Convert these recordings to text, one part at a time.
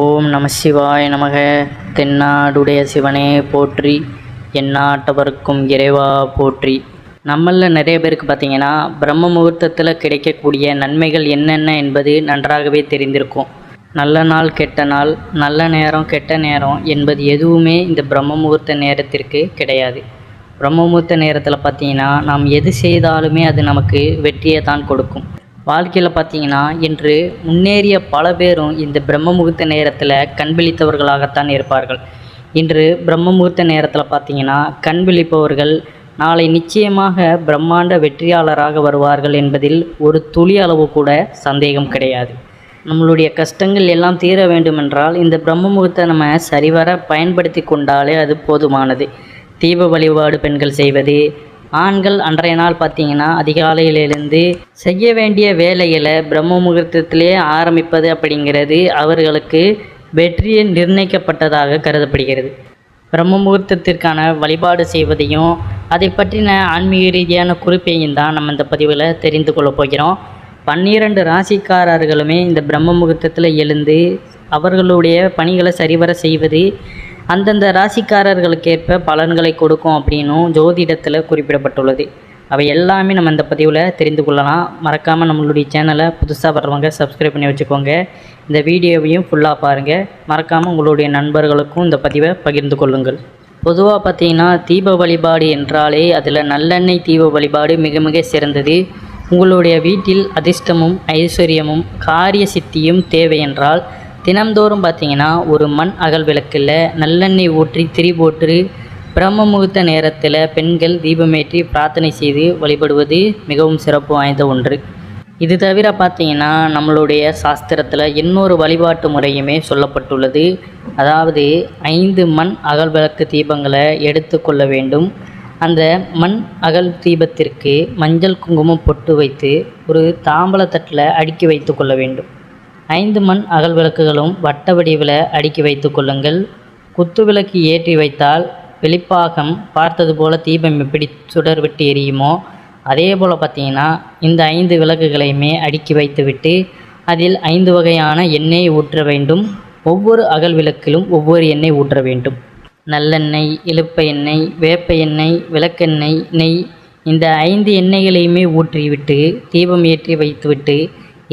ஓம் நம சிவாய நமக. தென்னாடுடைய சிவனே போற்றி. எந்நாட்டவருக்கும் இறைவா போற்றி. நம்மளில் நிறைய பேருக்கு பார்த்தீங்கன்னா பிரம்ம முகூர்த்தத்தில் கிடைக்கக்கூடிய நன்மைகள் என்னென்ன என்பது நன்றாகவே தெரிந்திருக்கும். நல்ல நாள் கெட்ட நாள் நல்ல நேரம் கெட்ட நேரம் என்பது எதுவுமே இந்த பிரம்ம முகூர்த்த நேரத்திற்கு கிடையாது. பிரம்ம முகூர்த்த நேரத்தில் பார்த்தீங்கன்னா நாம் எது செய்தாலுமே அது நமக்கு வெற்றியை தான் கொடுக்கும். வாழ்க்கையில் பார்த்தீங்கன்னா இன்று முன்னேறிய பல பேரும் இந்த பிரம்ம முகூர்த்த நேரத்தில் கண்பிழித்தவர்களாகத்தான் இருப்பார்கள். இன்று பிரம்ம முகூர்த்த நேரத்தில் பார்த்தீங்கன்னா கண்பிழிப்பவர்கள் நாளை நிச்சயமாக பிரம்மாண்ட வெற்றியாளராக வருவார்கள் என்பதில் ஒரு துளி அளவு கூட சந்தேகம் கிடையாது. நம்மளுடைய கஷ்டங்கள் எல்லாம் தீர வேண்டுமென்றால் இந்த பிரம்ம முகூர்த்தை நம்ம சரிவர பயன்படுத்தி கொண்டாலே அது போதுமானது. தீப வழிபாடு பெண்கள் செய்வது ஆண்கள் அன்றைய நாள் பார்த்தீங்கன்னா அதிகாலையிலிருந்து செய்ய வேண்டிய வேலைகளை பிரம்ம முகூர்த்தத்திலே ஆரம்பிப்பது அப்படிங்கிறது அவர்களுக்கு வெற்றியை நிர்ணயிக்கப்பட்டதாக கருதப்படுகிறது. பிரம்ம முகூர்த்தத்திற்கான வழிபாடு செய்வதையும் அதை பற்றின ஆன்மீக ரீதியான குறிப்பையும் தான் நம்ம இந்த பதிவில் தெரிந்து கொள்ளப் போகிறோம். பன்னிரண்டு ராசிக்காரர்களுமே இந்த பிரம்ம முகூர்த்தத்தில் எழுந்து அவர்களுடைய பணிகளை சரிவர செய்வது அந்தந்த ராசிக்காரர்களுக்கேற்ப பலன்களை கொடுக்கும் அப்படின்னும் ஜோதிடத்தில் குறிப்பிடப்பட்டுள்ளது. அவை எல்லாமே நம்ம இந்த பதிவில் தெரிந்து கொள்ளலாம். மறக்காமல் நம்மளுடைய சேனலை புதுசாக வர்றவங்க சப்ஸ்கிரைப் பண்ணி வச்சுக்கோங்க. இந்த வீடியோவையும் ஃபுல்லாக பாருங்கள் மறக்காமல் உங்களுடைய நண்பர்களுக்கும் இந்த பதிவை பகிர்ந்து கொள்ளுங்கள். பொதுவாக பார்த்தீங்கன்னா தீப வழிபாடு என்றாலே அதில் நல்லெண்ணெய் தீப வழிபாடு மிக மிக சிறந்தது. உங்களுடைய வீட்டில் அதிர்ஷ்டமும் ஐஸ்வர்யமும் காரிய சித்தியும் தேவை என்றால் தினம்தோறும் பார்த்தீங்கன்னா ஒரு மண் அகல் விளக்கில் நல்லெண்ணெய் ஊற்றி திரி போட்டு பிரம்ம முகூர்த்த நேரத்தில் பெண்கள் தீபமேற்றி பிரார்த்தனை செய்து வழிபடுவது மிகவும் சிறப்பு வாய்ந்த ஒன்று. இது தவிர பார்த்தீங்கன்னா நம்மளுடைய சாஸ்திரத்தில் இன்னொரு வழிபாட்டு முறையுமே சொல்லப்பட்டுள்ளது. அதாவது ஐந்து மண் அகல் விளக்கு தீபங்களை எடுத்துக்கொள்ள வேண்டும். அந்த மண் அகல் தீபத்திற்கு மஞ்சள் குங்குமம் பொட்டு வைத்து ஒரு தாம்பலத்தட்டில் அடுக்கி வைத்து கொள்ள வேண்டும். ஐந்து மண் அகல் விளக்குகளும் வட்ட வடிவில் அடுக்கி வைத்து கொள்ளுங்கள். குத்து விளக்கு ஏற்றி வைத்தால் வெளிப்பாகம் பார்த்தது போல் தீபம் எப்படி சுடர் விட்டு எரியுமோ அதே போல் பார்த்தீங்கன்னா இந்த ஐந்து விளக்குகளையுமே அடுக்கி வைத்துவிட்டு அதில் ஐந்து வகையான எண்ணெய் ஊற்ற வேண்டும். ஒவ்வொரு அகல் விளக்கிலும் ஒவ்வொரு எண்ணெய் ஊற்ற வேண்டும். நல்லெண்ணெய் இழுப்ப எண்ணெய் வேப்ப எண்ணெய் விளக்கெண்ணெய் நெய் இந்த ஐந்து எண்ணெய்களையுமே ஊற்றிவிட்டு தீபம் ஏற்றி வைத்துவிட்டு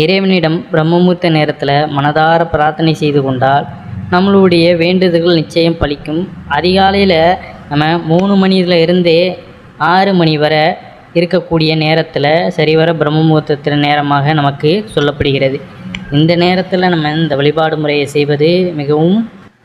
இறைவனிடம் பிரம்மமுத்த நேரத்தில் மனதார பிரார்த்தனை செய்து கொண்டால் நம்மளுடைய வேண்டுதல்கள் நிச்சயம் பலிக்கும். அதிகாலையில் நம்ம மூணு மணியில் இருந்தே ஆறு மணி வரை இருக்கக்கூடிய நேரத்தில் சரிவர பிரம்மமுகூர்த்தத்தில் நேரமாக நமக்கு சொல்லப்படுகிறது. இந்த நேரத்தில் நம்ம இந்த வழிபாடு முறையை செய்வது மிகவும்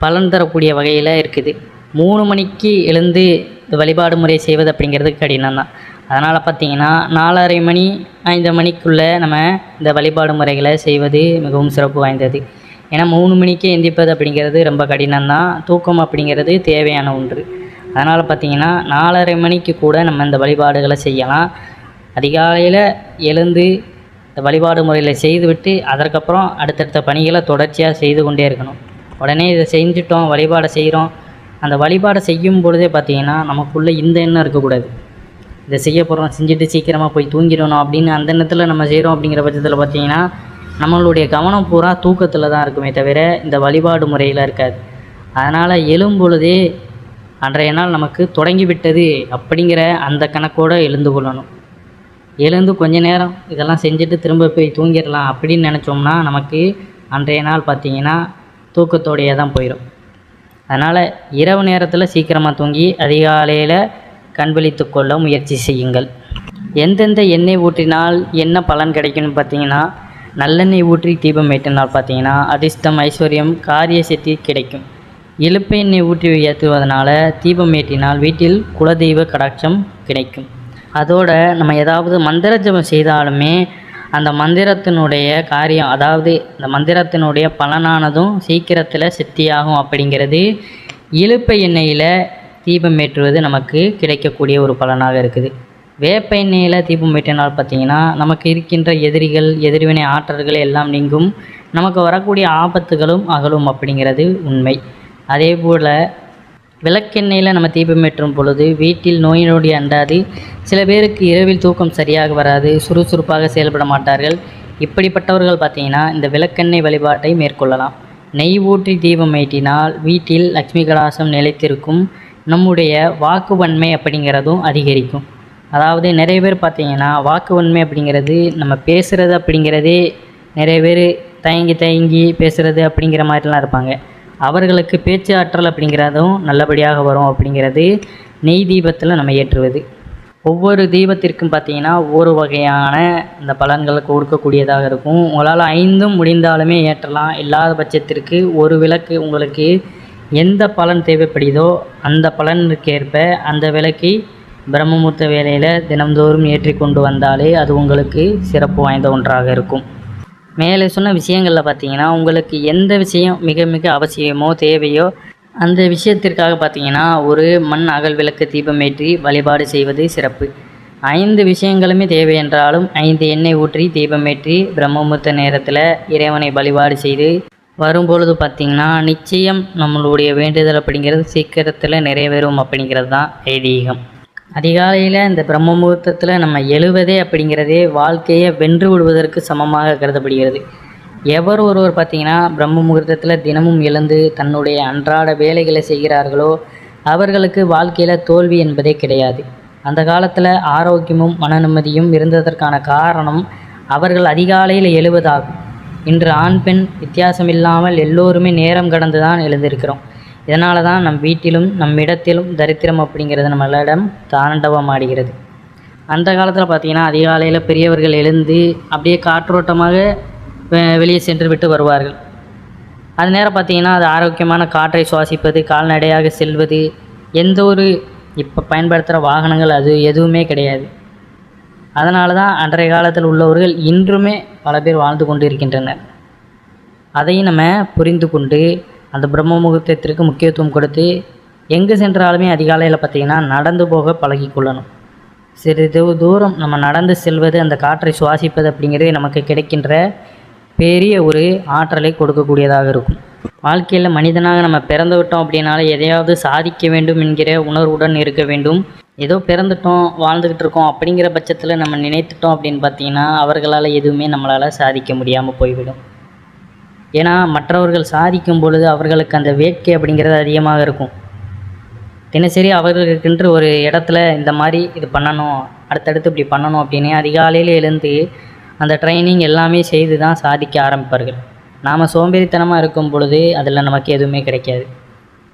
பலன் தரக்கூடிய வகையில் இருக்குது. மூணு மணிக்கு எழுந்து இந்த வழிபாடு முறை செய்வது அப்படிங்கிறது கடினம் தான் அதனால் பார்த்தீங்கன்னா நாலரை மணி ஐந்து மணிக்குள்ளே நம்ம இந்த வழிபாடு முறைகளை செய்வது மிகவும் சிறப்பு வாய்ந்தது. ஏன்னா மூணு மணிக்கு எந்திப்பது அப்படிங்கிறது ரொம்ப கடினம் தான் தூக்கம் அப்படிங்கிறது தேவையான ஒன்று. அதனால் பார்த்தீங்கன்னா நாலரை மணிக்கு கூட நம்ம இந்த வழிபாடுகளை செய்யலாம். அதிகாலையில் எழுந்து இந்த வழிபாடு முறையில் செய்துவிட்டு அதற்கப்புறம் அடுத்தடுத்த பணிகளை தொடர்ச்சியாக செய்து கொண்டே இருக்கணும். உடனே இதை செஞ்சுட்டோம் வழிபாடை செய்கிறோம் அந்த வழிபாடை செய்யும் பொழுதே பார்த்தீங்கன்னா நமக்குள்ளே இந்த எண்ணம் இருக்கக்கூடாது. இதை செய்ய போகிறோம் செஞ்சுட்டு சீக்கிரமாக போய் தூங்கிடணும் அப்படின்னு அந்த நேரத்தில் நம்ம செய்கிறோம் அப்படிங்கிற பட்சத்தில் பார்த்தீங்கன்னா நம்மளுடைய கவனம் பூரா தூக்கத்தில் தான் இருக்குமே தவிர இந்த வழிபாடு முறையில் இருக்காது. அதனால் எழும் பொழுதே அன்றைய நாள் நமக்கு தொடங்கி விட்டது அப்படிங்கிற அந்த கணக்கோடு எழுந்து கொள்ளணும். எழுந்து கொஞ்ச நேரம் இதெல்லாம் செஞ்சுட்டு திரும்ப போய் தூங்கிடலாம் அப்படின்னு நினச்சோம்னா நமக்கு அன்றைய நாள் பார்த்திங்கன்னா தூக்கத்தோடையே தான் போயிடும் அதனால் இரவு நேரத்தில் சீக்கிரமாக தூங்கி அதிகாலையில் கண்விழித்து கொள்ள முயற்சி செய்யுங்கள். எந்தெந்த எண்ணெய் ஊற்றினால் என்ன பலன் கிடைக்கும்னு பார்த்தீங்கன்னா நல்லெண்ணெய் ஊற்றி தீபம் ஏற்றினால் பார்த்தீங்கன்னா அதிர்ஷ்டம் ஐஸ்வர்யம் காரிய சக்தி கிடைக்கும். இழுப்பு எண்ணெய் ஊற்றி ஏற்றுவதனால தீபம் ஏற்றினால் வீட்டில் குலதெய்வ கடாட்சம் கிடைக்கும். அதோட நம்ம ஏதாவது மந்திர ஜபம் செய்தாலுமே அந்த மந்திரத்தினுடைய காரியம் அதாவது அந்த மந்திரத்தினுடைய பலனானதும் சீக்கிரத்தில் சித்தியாகும் அப்படிங்கிறது இழுப்பை எண்ணெயில் தீபம் ஏற்றுவது நமக்கு கிடைக்கக்கூடிய ஒரு பலனாக இருக்குது. வேப்ப எண்ணெயில் தீபம் ஏற்றினால் பார்த்தீங்கன்னா நமக்கு இருக்கின்ற எதிரிகள் எதிர்வினை ஆற்றல்கள் எல்லாம் நீங்கும். நமக்கு வரக்கூடிய ஆபத்துகளும் அகலும் அப்படிங்கிறது உண்மை. அதே போல் விளக்கெண்ணெயில் நம்ம தீபம் ஏற்றும் பொழுது வீட்டில் நோய் நொடி அண்டாது. சில பேருக்கு இரவில் தூக்கம் சரியாக வராது சுறுசுறுப்பாக செயல்பட மாட்டார்கள். இப்படிப்பட்டவர்கள் பார்த்தீங்கன்னா இந்த விளக்கெண்ணெய் வழிபாட்டை மேற்கொள்ளலாம். நெய் ஊற்றி தீபம் ஏற்றினால் வீட்டில் லக்ஷ்மி கலாசம் நிலைத்திருக்கும். நம்முடைய வாக்குவன்மை அப்படிங்கிறதும் அதிகரிக்கும். அதாவது நிறைய பேர் பார்த்தீங்கன்னா வாக்குவன்மை அப்படிங்கிறது நம்ம பேசுகிறது அப்படிங்கிறதே நிறைய பேர் தயங்கி தயங்கி பேசுகிறது அப்படிங்கிற மாதிரிலாம் இருப்பாங்க. அவர்களுக்கு பேச்சு ஆற்றல் அப்படிங்கிறதும் நல்லபடியாக வரும் அப்படிங்கிறது நெய் தீபத்தில் நம்ம ஏற்றுவது. ஒவ்வொரு தீபத்திற்கும் பார்த்தீங்கன்னா ஒவ்வொரு வகையான இந்த பலன்களை கொடுக்கக்கூடியதாக இருக்கும். உங்களால் ஐந்தும் முடிந்தாலுமே ஏற்றலாம். இல்லாத பட்சத்திற்கு ஒரு விளக்கு உங்களுக்கு எந்த பலன் தேவைப்படுதோ அந்த பலனுக்கேற்ப அந்த விளக்கை பிரம்மமுத்த வேலையில் தினம்தோறும் ஏற்றி கொண்டு வந்தாலே அது உங்களுக்கு சிறப்பு வாய்ந்த ஒன்றாக இருக்கும். மேலே சொன்ன விஷயங்களில் பார்த்தீங்கன்னா உங்களுக்கு எந்த விஷயம் மிக மிக அவசியமோ தேவையோ அந்த விஷயத்திற்காக பார்த்தீங்கன்னா ஒரு மண் அகல் விளக்கு தீபம் ஏற்றி வழிபாடு செய்வது சிறப்பு. ஐந்து விஷயங்களுமே தேவை என்றாலும் ஐந்து எண்ணெய் ஊற்றி தீபமேற்றி பிரம்மமுத்த நேரத்தில் இறைவனை வழிபாடு செய்து வரும்பொழுது பார்த்திங்கன்னா நிச்சயம் நம்மளுடைய வேண்டுதல் அப்படிங்கிறது சீக்கிரத்தில் நிறைவேறும் அப்படிங்கிறது தான் ஐதீகம். அதிகாலையில் இந்த பிரம்ம முகூர்த்தத்தில் நம்ம எழுவதே அப்படிங்கிறதே வாழ்க்கையை வென்று விடுவதற்கு சமமாக கருதப்படுகிறது. எவர் ஒருவர் பார்த்தீங்கன்னா பிரம்ம முகூர்த்தத்தில் தினமும் எழுந்து தன்னுடைய அன்றாட வேலைகளை செய்கிறார்களோ அவர்களுக்கு வாழ்க்கையில் தோல்வி என்பதே கிடையாது. அந்த காலத்தில் ஆரோக்கியமும் மன நிம்மதியும் இருந்ததற்கான காரணம் அவர்கள் அதிகாலையில் எழுவதாகும். இன்று ஆண் பெண் வித்தியாசமில்லாமல் எல்லோருமே நேரம் கடந்து தான் எழுந்திருக்கிறோம். இதனால தான் நம் வீட்டிலும் நம் இடத்திலும் தரித்திரம் அப்படிங்கிறது நம்மளிடம் தாண்டவம் ஆடுகிறது அந்த காலத்தில் பார்த்தீங்கன்னா அதிகாலையில் பெரியவர்கள் எழுந்து அப்படியே காற்றோட்டமாக வெளியே சென்று விட்டு வருவார்கள். அது நேரம் பார்த்தீங்கன்னா அது ஆரோக்கியமான காற்றை சுவாசிப்பது கால்நடையாக செல்வது எந்த ஒரு இப்போ பயன்படுத்துகிற வாகனங்கள் அது எதுவுமே கிடையாது. அதனால தான் அன்றைய காலத்தில் உள்ளவர்கள் இன்றுமே பல பேர் வாழ்ந்து கொண்டு இருக்கின்றனர் அதையும் நம்ம புரிந்து கொண்டு அந்த பிரம்ம முகூர்த்தத்திற்கு முக்கியத்துவம் கொடுத்து எங்கே சென்றாலுமே அதிகாலையில் பார்த்தீங்கன்னா நடந்து போக பழகிக்கொள்ளணும் சிறிது தூரம் நம்ம நடந்து செல்வது அந்த காற்றை சுவாசிப்பது அப்படிங்கிறது நமக்கு கிடைக்கின்ற பெரிய ஒரு ஆற்றலை கொடுக்கக்கூடியதாக இருக்கும். வாழ்க்கையில் மனிதனாக நம்ம பிறந்து விட்டோம் அப்படின்னாலே எதையாவது சாதிக்க வேண்டும் என்கிற உணர்வுடன் இருக்க வேண்டும். ஏதோ பிறந்துட்டோம் வாழ்ந்துக்கிட்டு இருக்கோம் அப்படிங்கிற பட்சத்தில் நம்ம நினைத்துட்டோம் அப்படின்னு பார்த்தீங்கன்னா அவர்களால் எதுவுமே நம்மளால் சாதிக்க முடியாமல் போய்விடும். ஏன்னா மற்றவர்கள் சாதிக்கும் பொழுது அவர்களுக்கு அந்த வேட்கை அப்படிங்கிறது அதிகமாக இருக்கும். தினசரி அவர்களுக்குன்று ஒரு இடத்துல இந்த மாதிரி இது பண்ணணும் அடுத்தடுத்து இப்படி பண்ணணும் அப்படின்னு அதிகாலையில் எழுந்து அந்த ட்ரைனிங் எல்லாமே செய்து தான் சாதிக்க ஆரம்பிப்பார்கள். நாம் சோம்பேறித்தனமாக இருக்கும் பொழுது அதில் நமக்கு எதுவுமே கிடைக்காது.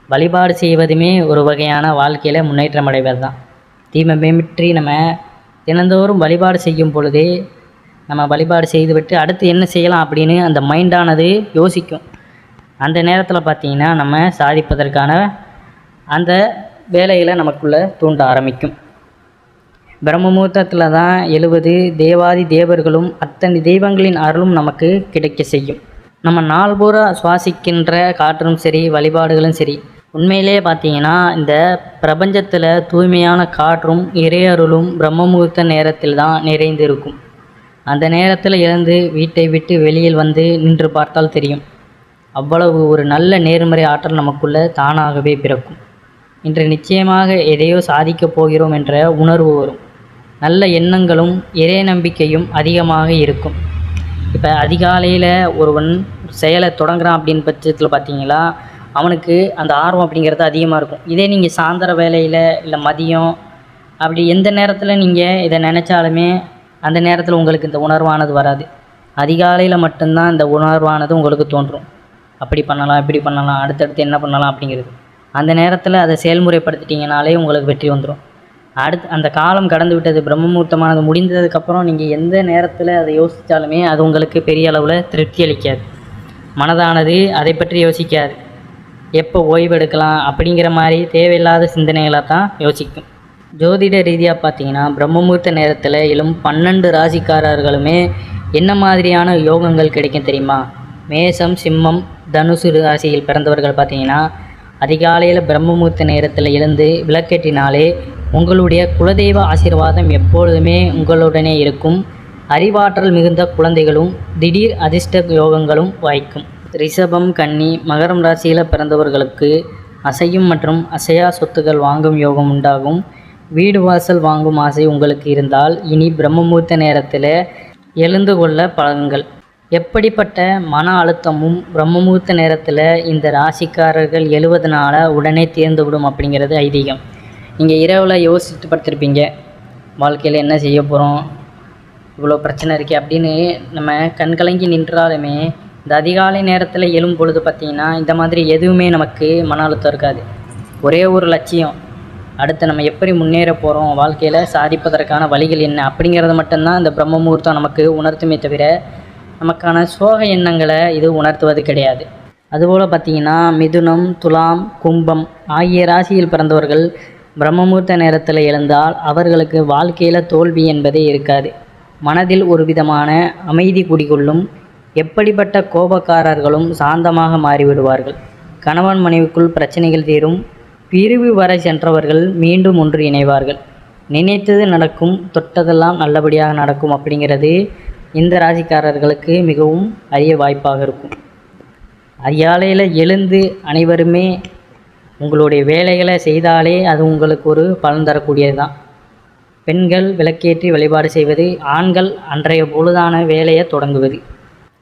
வழிபாடு செய்வதுமே ஒரு வகையான வாழ்க்கையில் முன்னேற்றம் அடைவது தான் தீமை பற்றி நம்ம தினந்தோறும் வழிபாடு செய்யும் பொழுதே நம்ம வழிபாடு செய்துவிட்டு அடுத்து என்ன செய்யலாம் அப்படின்னு அந்த மைண்டானது யோசிக்கும். அந்த நேரத்தில் பார்த்தீங்கன்னா நம்ம சாதிப்பதற்கான அந்த வேலைகளை நமக்குள்ளே தூண்ட ஆரம்பிக்கும். பிரம்ம முகூர்த்தத்தில் தான் எழுவது தேவாதி தேவர்களும் அத்தனை தெய்வங்களின் அருளும் நமக்கு கிடைக்க செய்யும். நம்ம நாள் சுவாசிக்கின்ற காற்றும் சரி வழிபாடுகளும் சரி உண்மையிலே பார்த்தீங்கன்னா இந்த பிரபஞ்சத்தில் தூய்மையான காற்றும் இறையருளும் பிரம்ம முகூர்த்த நேரத்தில் தான் நிறைந்து இருக்கும் அந்த நேரத்தில் இழந்து வீட்டை விட்டு வெளியில் வந்து நின்று பார்த்தால் தெரியும். அவ்வளவு ஒரு நல்ல நேர்மறை ஆற்றல் நமக்குள்ளே தானாகவே பிறக்கும். இன்று நிச்சயமாக எதையோ சாதிக்கப் போகிறோம் என்ற உணர்வு வரும். நல்ல எண்ணங்களும் இறை நம்பிக்கையும் அதிகமாக இருக்கும். இப்போ அதிகாலையில் ஒருவன் செயலை தொடங்குறான் அப்படின்னு பட்சத்தில் பார்த்தீங்களா அவனுக்கு அந்த ஆர்வம் அப்படிங்கிறது அதிகமாக இருக்கும். இதே நீங்கள் சாயந்தர வேலையில் இல்லை மதியம் அப்படி எந்த நேரத்தில் நீங்கள் இதை நினச்சாலுமே அந்த நேரத்தில் உங்களுக்கு இந்த உணர்வானது வராது. அதிகாலையில் மட்டும்தான் இந்த உணர்வானது உங்களுக்கு தோன்றும். அப்படி பண்ணலாம் இப்படி பண்ணலாம் அடுத்தடுத்து என்ன பண்ணலாம் அப்படிங்கிறது. அந்த நேரத்தில் அதை செயல்முறைப்படுத்திட்டீங்கனாலே உங்களுக்கு வெற்றி வந்துடும் அடுத்து அந்த காலம் கடந்து விட்டது பிரம்மமூர்த்தமானது முடிந்ததுக்கப்புறம் நீங்கள் எந்த நேரத்தில் அதை யோசித்தாலுமே அது உங்களுக்கு பெரிய அளவில் திருப்தி அளிக்காது. மனதானது அதை பற்றி யோசிக்காது. எப்போ ஓய்வெடுக்கலாம் அப்படிங்கிற மாதிரி தேவையில்லாத சிந்தனைகளை தான் யோசிக்கும். ஜோதிட ரீதியாக பார்த்தீங்கன்னா பிரம்மமுகூர்த்த நேரத்தில் எழும் பன்னெண்டு ராசிக்காரர்களுமே என்ன மாதிரியான யோகங்கள் கிடைக்கும் தெரியுமா? மேசம் சிம்மம் தனுசு ராசியில் பிறந்தவர்கள் பார்த்தீங்கன்னா அதிகாலையில் பிரம்மமுகூர்த்த நேரத்தில் எழுந்து விளக்கேற்றினாலே உங்களுடைய குலதெய்வ ஆசீர்வாதம் எப்பொழுதுமே உங்களுடனே இருக்கும். அறிவாற்றல் மிகுந்த குழந்தைகளும் திடீர் அதிர்ஷ்ட யோகங்களும் வாய்க்கும். ரிஷபம் கன்னி மகரம் ராசியில் பிறந்தவர்களுக்கு அசையும் மற்றும் அசையா சொத்துக்கள் வாங்கும் யோகம் உண்டாகும். வீடு வாசல் வாங்கும் ஆசை உங்களுக்கு இருந்தால் இனி பிரம்மமூர்த்த நேரத்தில் எழுந்து கொள்ள பழகுங்கள். எப்படிப்பட்ட மன அழுத்தமும் பிரம்மமூர்த்த நேரத்தில் இந்த ராசிக்காரர்கள் எழுவதனால உடனே தீர்ந்துவிடும் அப்படிங்கிறது ஐதீகம். நீங்கள் இரவில் யோசித்து படுத்திருப்பீங்க. வாழ்க்கையில் என்ன செய்ய போகிறோம் இவ்வளோ பிரச்சனை இருக்கே அப்படின்னு நம்ம கண்கலங்கி நின்றாலுமே இந்த அதிகாலை நேரத்தில் எழும் பொழுது பார்த்திங்கன்னா இந்த மாதிரி எதுவுமே நமக்கு மன அழுத்தம் இருக்காது. ஒரே ஒரு லட்சியம் அடுத்து நம்ம எப்படி முன்னேற போகிறோம் வாழ்க்கையில் சாதிப்பதற்கான வழிகள் என்ன அப்படிங்கிறது மட்டும்தான் இந்த பிரம்ம முகூர்த்தம் நமக்கு உணர்த்துமே தவிர நமக்கான சோக எண்ணங்களை இது உணர்த்துவது கிடையாது. அதுபோல் பார்த்திங்கன்னா மிதுனம் துலாம் கும்பம் ஆகிய ராசியில் பிறந்தவர்கள் பிரம்மமூர்த்த நேரத்தில் எழுந்தால் அவர்களுக்கு வாழ்க்கையில் தோல்வி என்பதே இருக்காது. மனதில் ஒரு விதமான அமைதி குடிகொள்ளும் எப்படிப்பட்ட கோபக்காரர்களும் சாந்தமாக மாறிவிடுவார்கள்? கணவன் மனைவிக்குள் பிரச்சனைகள் தீரும். பிரிவு வர சென்றவர்கள் மீண்டும் ஒன்று இணைவார்கள். நினைத்தது நடக்கும் தொட்டதெல்லாம் நல்லபடியாக நடக்கும் அப்படிங்கிறது இந்த ராசிக்காரர்களுக்கு மிகவும் அரிய வாய்ப்பாக இருக்கும். அதிகாலையில் எழுந்து அனைவருமே உங்களுடைய வேலைகளை செய்தாலே அது உங்களுக்கு ஒரு பலன் தரக்கூடியது தான் பெண்கள் விளக்கேற்றி வழிபாடு செய்வது ஆண்கள் அன்றைய பொழுதான வேலையை தொடங்குவது.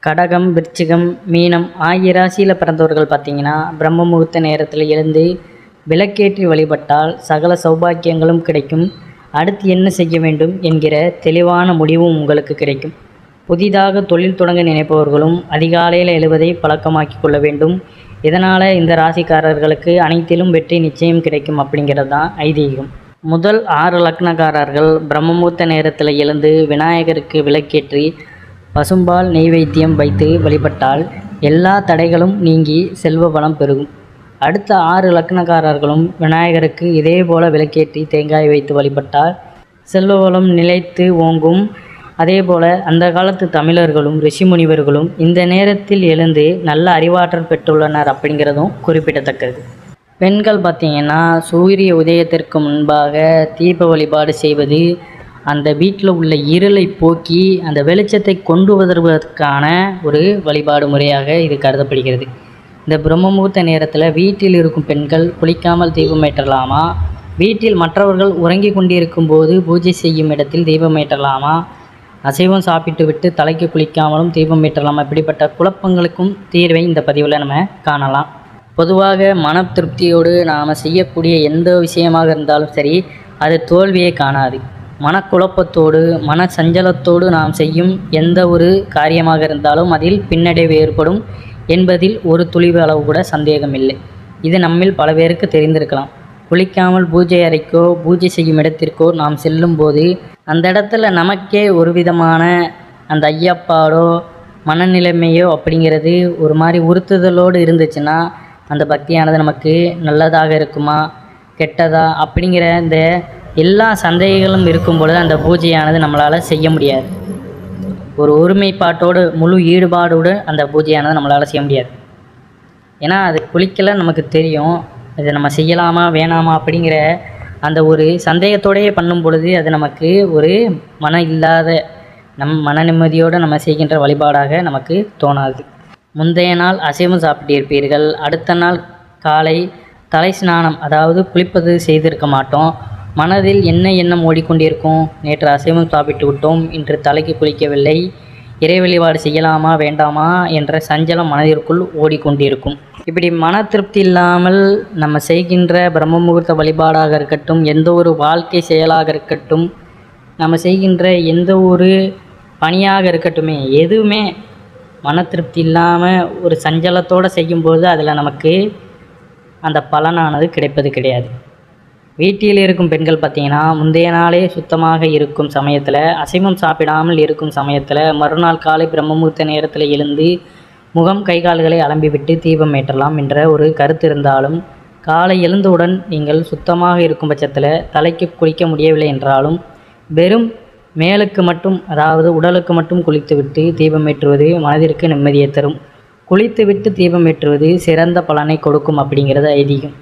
கடகம் விருச்சிகம் மீனம் ஆகிய ராசியில் பிறந்தவர்கள் பார்த்தீங்கன்னா பிரம்ம முகூர்த்த நேரத்தில் எழுந்து விளக்கேற்றி வழிபட்டால் சகல சௌபாக்கியங்களும் கிடைக்கும். அடுத்து என்ன செய்ய வேண்டும் என்கிற தெளிவான முடிவும் உங்களுக்கு கிடைக்கும். புதிதாக தொழில் தொடங்க நினைப்பவர்களும் அதிகாலையில் எழுவதை பழக்கமாக்கி கொள்ள வேண்டும். இதனால் இந்த ராசிக்காரர்களுக்கு அனைத்திலும் வெற்றி நிச்சயம் கிடைக்கும் அப்படிங்கிறது தான் ஐதீகம். முதல் ஆறு லக்னக்காரர்கள் பிரம்மமூர்த்த நேரத்தில் எழுந்து விநாயகருக்கு விளக்கேற்றி பசும்பால் நெய்வேத்தியம் வைத்து வழிபட்டால் எல்லா தடைகளும் நீங்கி செல்வ வளம் பெருகும். அடுத்த ஆறு லக்னக்காரர்களும் விநாயகருக்கு இதே போல விளக்கேற்றி தேங்காய் வைத்து வழிபட்டால் செல்வ வளம் நிலைத்து ஓங்கும். அதே போல் அந்த காலத்து தமிழர்களும் ரிஷிமுனிவர்களும் இந்த நேரத்தில் எழுந்து நல்ல அறிவாற்றல் பெற்றுள்ளனர் அப்படிங்கிறதும் குறிப்பிடத்தக்கது. பெண்கள் பார்த்திங்கன்னா சூரிய உதயத்திற்கு முன்பாக தீப வழிபாடு செய்வது அந்த வீட்டில் உள்ள இருளை போக்கி அந்த வெளிச்சத்தை கொண்டு வருவதற்கான ஒரு வழிபாடு முறையாக இது கருதப்படுகிறது. இந்த பிரம்ம முகூர்த்த நேரத்தில் வீட்டில் இருக்கும் பெண்கள் குளிக்காமல் தீபம் ஏற்றலாமா? வீட்டில் மற்றவர்கள் உறங்கிக் கொண்டிருக்கும் போது பூஜை செய்யும் இடத்தில் தீபம் ஏற்றலாமா? அசைவம் சாப்பிட்டு விட்டு தலைக்கு குளிக்காமலும் தீபம் ஏற்றலாம்? இப்படிப்பட்ட குழப்பங்களுக்கும் தீர்வை இந்த பதிவில் நம்ம காணலாம். பொதுவாக மன திருப்தியோடு நாம் செய்யக்கூடிய எந்த விஷயமாக இருந்தாலும் சரி அது தோல்வியை காணாது. மனக்குழப்பத்தோடு மன சஞ்சலத்தோடு நாம் செய்யும் எந்த ஒரு காரியமாக இருந்தாலும் அதில் பின்னடைவு ஏற்படும் என்பதில் ஒரு துளிவு அளவு கூட சந்தேகமில்லை. இது நம்மில் பல பேருக்கு தெரிந்திருக்கலாம். குளிக்காமல் பூஜை அறைக்கோ பூஜை செய்யும் இடத்திற்கோ நாம் செல்லும்போது அந்த இடத்துல நமக்கே ஒரு விதமான அந்த ஐயப்பாடோ மனநிலைமையோ அப்படிங்கிறது ஒரு மாதிரி உறுத்துதலோடு இருந்துச்சுன்னா அந்த பக்தியானது நமக்கு நல்லதாக இருக்குமா கெட்டதா அப்படிங்கிற இந்த எல்லா சந்தேகங்களும் இருக்கும் பொழுது அந்த பூஜையானது நம்மளால் செய்ய முடியாது. ஒரு ஒருமைப்பாட்டோடு முழு ஈடுபாடோடு அந்த பூஜையானது நம்மளால் செய்ய முடியாது. ஏன்னா அது குளிக்கல நமக்கு தெரியும். இதை நம்ம செய்யலாமா வேணாமா அப்படிங்கிற அந்த ஒரு சந்தேகத்தோடையே பண்ணும் பொழுது அது நமக்கு ஒரு மன இல்லாத நம் மன நிம்மதியோடு நம்ம செய்கின்ற வழிபாடாக நமக்கு தோணாது. முந்தைய நாள் அசைவம் சாப்பிட்டிருப்பீர்கள். அடுத்த நாள் காலை தலை ஸ்நானம் அதாவது குளிப்பது செய்திருக்க மாட்டோம். மனதில் என்ன எண்ணம் ஓடிக்கொண்டிருக்கும்? நேற்று அசைவம் சாப்பிட்டு விட்டோம். இன்று தலைக்கு குளிக்கவில்லை. இறை வழிபாடு செய்யலாமா வேண்டாமா என்ற சஞ்சலம் மனதிற்குள் ஓடிக்கொண்டிருக்கும். இப்படி மன திருப்தி இல்லாமல் நம்ம செய்கின்ற பிரம்ம முகூர்த்த வழிபாடாக இருக்கட்டும் எந்த ஒரு வாழ்க்கை செயலாக இருக்கட்டும் நம்ம செய்கின்ற எந்த ஒரு பணியாக இருக்கட்டுமே எதுவுமே மன திருப்தி இல்லாமல் ஒரு சஞ்சலத்தோடு செய்யும்போது அதில் நமக்கு அந்த பலனானது கிடைப்பது கிடையாது. வீட்டில் இருக்கும் பெண்கள் பார்த்தீங்கன்னா முந்தைய நாளே சுத்தமாக இருக்கும் சமயத்தில் அசைவம் சாப்பிடாமல் இருக்கும் சமயத்தில் மறுநாள் காலை பிரம்மமுகூர்த்த நேரத்தில் எழுந்து முகம் கை கால்களை அலம்பிவிட்டு தீபம் ஏற்றலாம் என்ற ஒரு கருத்து இருந்தாலும் காலை எழுந்தவுடன் நீங்கள் சுத்தமாக இருக்கும் பட்சத்தில் தலைக்கு குளிக்க முடியவில்லை என்றாலும் வெறும் மேலுக்கு மட்டும் அதாவது உடலுக்கு மட்டும் குளித்துவிட்டு தீபம் ஏற்றுவது மனதிற்கு நிம்மதியை தரும். குளித்துவிட்டு தீபம் ஏற்றுவது சிறந்த பலனை கொடுக்கும் அப்படிங்கிறது ஐதீகம்.